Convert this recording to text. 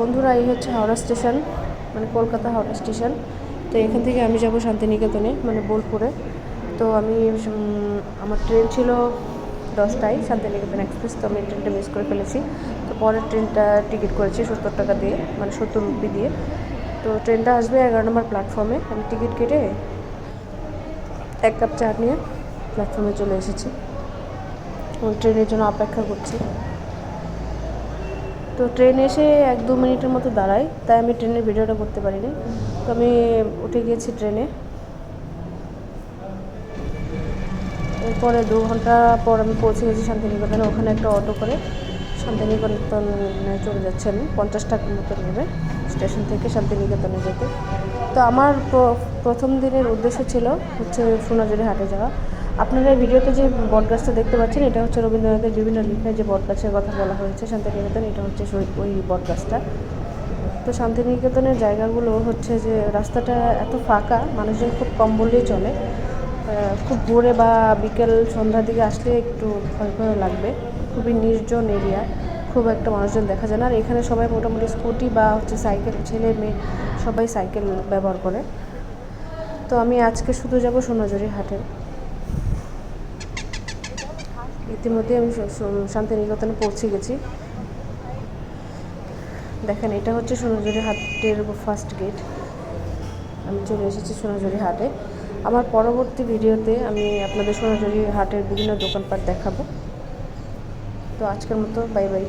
বন্ধুরা, এই হচ্ছে হাওড়া স্টেশন মানে কলকাতা হাওড়া স্টেশন। তো এখান থেকে আমি যাব শান্তিনিকেতনে মানে বোলপুরে। তো আমি আমার ট্রেন ছিল দশটায় শান্তিনিকেতন এক্সপ্রেস, তো আমি ট্রেনটা মিস করে ফেলেছি। তো পরের ট্রেনটা টিকিট করেছি সত্তর টাকা দিয়ে মানে সত্তর রুপি দিয়ে। তো ট্রেনটা আসবে এগারো নম্বর প্ল্যাটফর্মে, আমি টিকিট কেটে এক কাপ চা নিয়ে প্ল্যাটফর্মে চলে এসেছি। ট্রেনের জন্য অপেক্ষা করছি। তো ট্রেন এসে এক দু মিনিটের মতো দাঁড়ায়, তাই আমি ট্রেনের ভিডিওটা করতে পারিনি। তো আমি উঠে গিয়েছি ট্রেনে। এরপরে দু ঘণ্টা পর আমি পৌঁছে গেছি শান্তিনিকেতনে, ওখানে একটা অটো করে শান্তিনিকেতনে চলে যাচ্ছি আমি, পঞ্চাশ টাকার মতো নেবে স্টেশন থেকে শান্তিনিকেতনে যেতে। তো আমার প্রথম দিনের উদ্দেশ্য ছিল হচ্ছে সোনাঝুরি হাটে যাওয়া। আপনারা ভিডিওতে যে বটগাছটা দেখতে পাচ্ছেন, এটা হচ্ছে রবীন্দ্রনাথের বিভিন্ন লেখায় যে বটগাছের কথা বলা হয়েছে, শান্তিনিকেতন, এটা হচ্ছে ওই বটগাছটা। তো শান্তিনিকেতনের জায়গাগুলো হচ্ছে যে রাস্তাটা এত ফাঁকা, মানুষজন খুব কম বললেই চলে। খুব ভোরে বা বিকেল সন্ধ্যার দিকে আসলে একটু ভয় ভয় লাগবে। খুবই নির্জন এরিয়া, খুব একটা মানুষজন দেখা যায় না। আর এখানে সবাই মোটামুটি স্কুটি বা হচ্ছে সাইকেল, ছেলে মেয়ে সবাই সাইকেল ব্যবহার করে। তো আমি আজকে শুধু যাব সোনাঝুরি হাটে। ইতিমধ্যে আমি শান্তিনিকেতনে পৌঁছে গেছি। দেখেন, এটা হচ্ছে সোনাঝুরি হাটের ফার্স্ট গেট আমি চলে এসেছি সোনাঝুরি হাটে। আমার পরবর্তী ভিডিওতে আমি আপনাদের সোনাঝুরি হাটের বিভিন্ন দোকানপাট দেখাবো। তো আজকের মতো, বাই বাই।